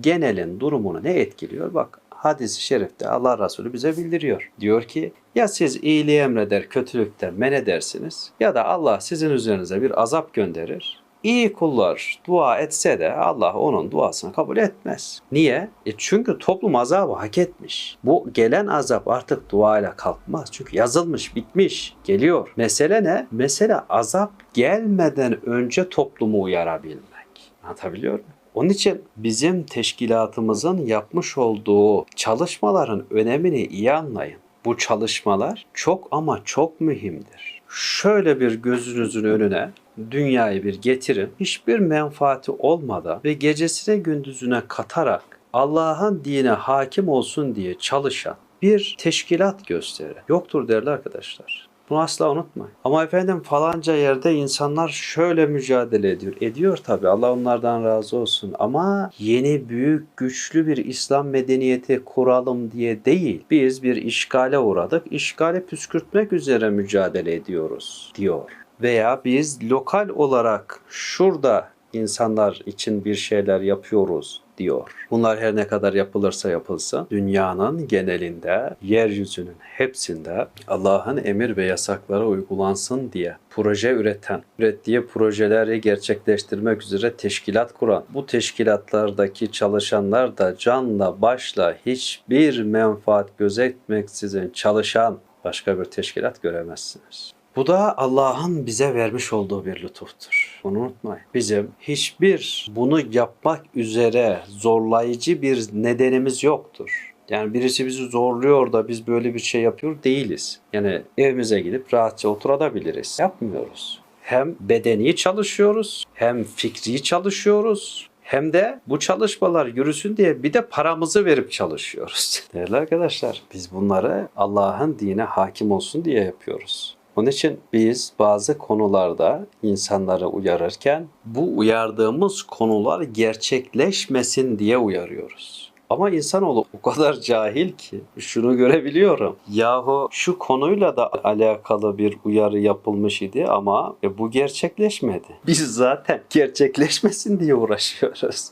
genelin durumunu ne etkiliyor? Bak hadis-i şerifte Allah Resulü bize bildiriyor. Diyor ki ya siz iyiliği emreder, kötülükten men edersiniz ya da Allah sizin üzerinize bir azap gönderir. İyi kullar dua etse de Allah onun duasını kabul etmez. Niye? E çünkü toplum azabı hak etmiş. Bu gelen azap artık duayla kalkmaz. Çünkü yazılmış, bitmiş, geliyor. Mesele ne? Mesele azap gelmeden önce toplumu uyarabilmek. Anlatabiliyor muyum? Onun için bizim teşkilatımızın yapmış olduğu çalışmaların önemini iyi anlayın. Bu çalışmalar çok ama çok mühimdir. Şöyle bir gözünüzün önüne dünyayı bir getirin. Hiçbir menfaati olmadan ve gecesine gündüzüne katarak Allah'ın dine hakim olsun diye çalışan bir teşkilat gösterir. Yoktur değerli arkadaşlar. Bunu asla unutmayın. Ama efendim falanca yerde insanlar şöyle mücadele ediyor. Ediyor tabi Allah onlardan razı olsun. Ama yeni büyük güçlü bir İslam medeniyeti kuralım diye değil. Biz bir işgale uğradık. İşgali püskürtmek üzere mücadele ediyoruz diyor. Veya biz lokal olarak şurada insanlar için bir şeyler yapıyoruz diyor. Bunlar her ne kadar yapılırsa yapılsın dünyanın genelinde, yeryüzünün hepsinde Allah'ın emir ve yasakları uygulansın diye proje üreten, ürettiği projeleri gerçekleştirmek üzere teşkilat kuran, bu teşkilatlardaki çalışanlar da canla başla hiçbir menfaat gözetmeksizin çalışan başka bir teşkilat göremezsiniz. Bu da Allah'ın bize vermiş olduğu bir lütuftur. Bunu unutmayın. Bizim hiçbir bunu yapmak üzere zorlayıcı bir nedenimiz yoktur. Yani birisi bizi zorluyor da biz böyle bir şey yapıyor değiliz. Yani evimize gidip rahatça oturabiliriz. Yapmıyoruz. Hem bedeni çalışıyoruz, hem fikri çalışıyoruz, hem de bu çalışmalar yürüsün diye bir de paramızı verip çalışıyoruz. Değerli arkadaşlar biz bunları Allah'ın dine hakim olsun diye yapıyoruz. Onun için biz bazı konularda insanları uyarırken bu uyardığımız konular gerçekleşmesin diye uyarıyoruz. Ama insanoğlu o kadar cahil ki şunu görebiliyorum. Yahu şu konuyla da alakalı bir uyarı yapılmış idi ama e, bu gerçekleşmedi. Biz zaten gerçekleşmesin diye uğraşıyoruz.